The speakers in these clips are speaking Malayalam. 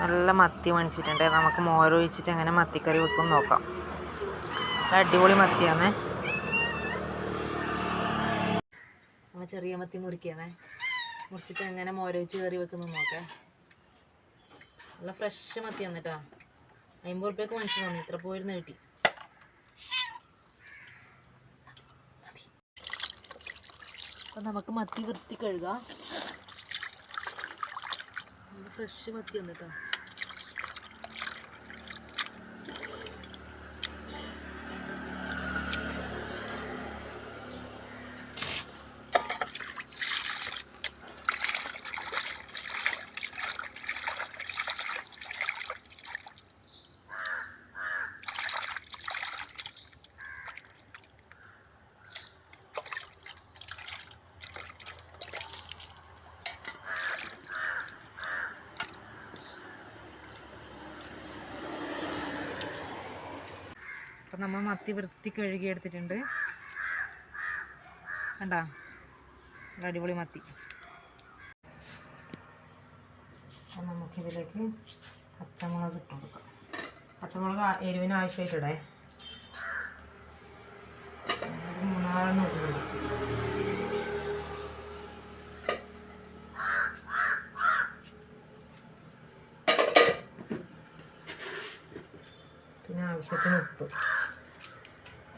നല്ല മത്തി മേടിച്ചിട്ടുണ്ട്. നമുക്ക് മോരൊഴിച്ചിട്ട് എങ്ങനെ മത്തിക്കറി വെക്കും നോക്കാം. അടിപൊളി മത്തിയാണേ നമ്മൾ ചെറിയ മത്തി മുറിക്കുകയാണേ മുറിച്ചിട്ട് എങ്ങനെ മോരൊഴിച്ച് കറി വെക്കുന്നു നോക്കാം. നല്ല ഫ്രഷ് മത്തി വന്നിട്ടാ. അമ്പത് റുപ്യക്ക് മേടിച്ചു തോന്നി ഇത്ര പോയിരുന്ന് കിട്ടി. അപ്പം നമുക്ക് മത്തി വൃത്തി കഴുകാം ഫ്രഷ് മത്തി വന്നിട്ടോ അപ്പം നമ്മൾ മത്തി വൃത്തി കഴുകി എടുത്തിട്ടുണ്ട്. കണ്ടാ? അടിപൊളി മത്തി. അപ്പം നമുക്കിതിലേക്ക് പച്ചമുളക് ഇട്ട് കൊടുക്കാം. പച്ചമുളക് എരിവിന് ആവശ്യമായിട്ടിടേ. മൂന്നാലെണ്ണം ഇട്ടിട്ടുണ്ട് പിന്നെ ആവശ്യത്തിന് ഉപ്പ്.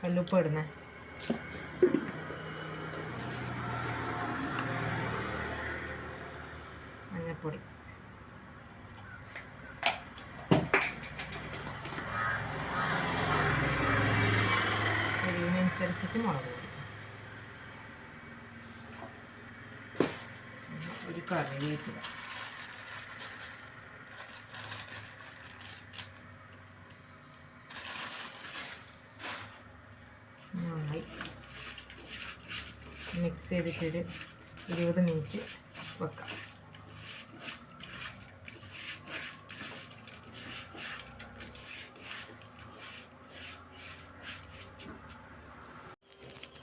കല്ലുപ്പ് ഇടുന്നേ മഞ്ഞപ്പൊടി. എരിവിനനുസരിച്ചിട്ട് മുളക് പൊടി. ഒരു കറിവേപ്പില നന്നായി മിക്സ് ചെയ്തിട്ടൊരു ഇരുപത് മിനിറ്റ് വെക്കാം.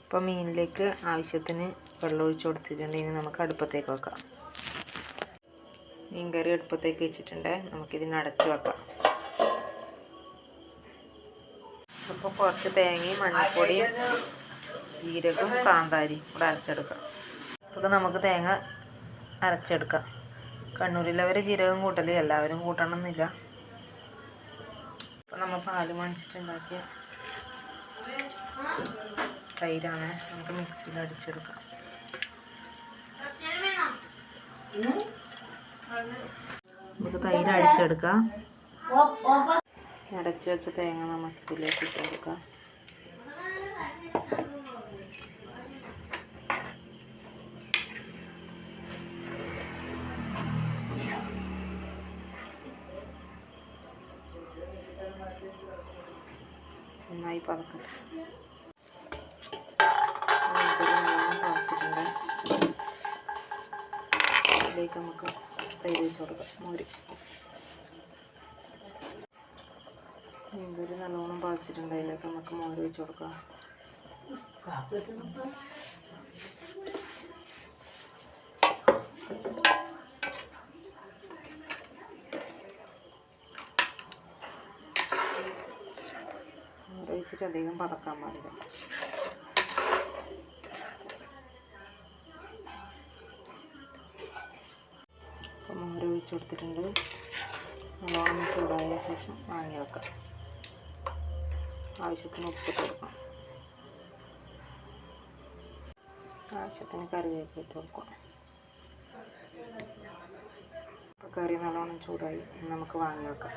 ഇപ്പോൾ മീനിലേക്ക് ആവശ്യത്തിന് വെള്ളം കൊടുത്തിട്ടുണ്ട്. ഇനി നമുക്ക് അടുപ്പത്തേക്ക് വെക്കാം. മീൻ കറി അടുപ്പത്തേക്ക് വെച്ചിട്ടുണ്ട്. നമുക്കിതിന് അടച്ചു വെക്കാം. അപ്പോൾ കുറച്ച് തേങ്ങയും മഞ്ഞൾപ്പൊടിയും ജീരകം കാന്താരി കൂടെ അരച്ചെടുക്കാം. അപ്പോൾ നമുക്ക് തേങ്ങ അരച്ചെടുക്കാം. കണ്ണൂരിലവർ ജീരകം കൂട്ടൽ എല്ലാവരും കൂട്ടണം എന്നില്ല അപ്പോൾ നമ്മൾ പാൽ മണിച്ചിട്ടുണ്ടാക്കിയ തൈരാണ്. നമുക്ക് മിക്സിയിൽ അടിച്ചെടുക്കാം. നമുക്ക് തൈര് അടിച്ചെടുക്കാം. അരച്ചു വെച്ച തേങ്ങ നമുക്ക് ഇതിലേക്ക് ഇട്ട് കൊടുക്കാം. നന്നായി പതക്കട്ടെ. പറിച്ചിട്ടുണ്ട് ഇതിലേക്ക് നമുക്ക് തൈര് വെച്ച് കൊടുക്കാം. മോര്. മീൻകറി നല്ലോണം പറിച്ചിട്ടുണ്ട് അതിലേക്ക് നമുക്ക് മോര് വെച്ച് കൊടുക്കാം. ഒഴിച്ചിട്ട് അധികം പതക്കാൻ പാടില്ല. അപ്പം മോര് ഒഴിച്ചു കൊടുത്തിട്ടുണ്ട്. നല്ലോണം ചൂടായ ശേഷം വാങ്ങി വെക്കാം. ആവശ്യത്തിന് ഉപ്പിട്ട് കൊടുക്കാം. ആവശ്യത്തിന് കറിവേപ്പില ഇട്ട് കൊടുക്കാം. കറി നല്ലോണം ചൂടായി. നമുക്ക് വാങ്ങി വെക്കാം.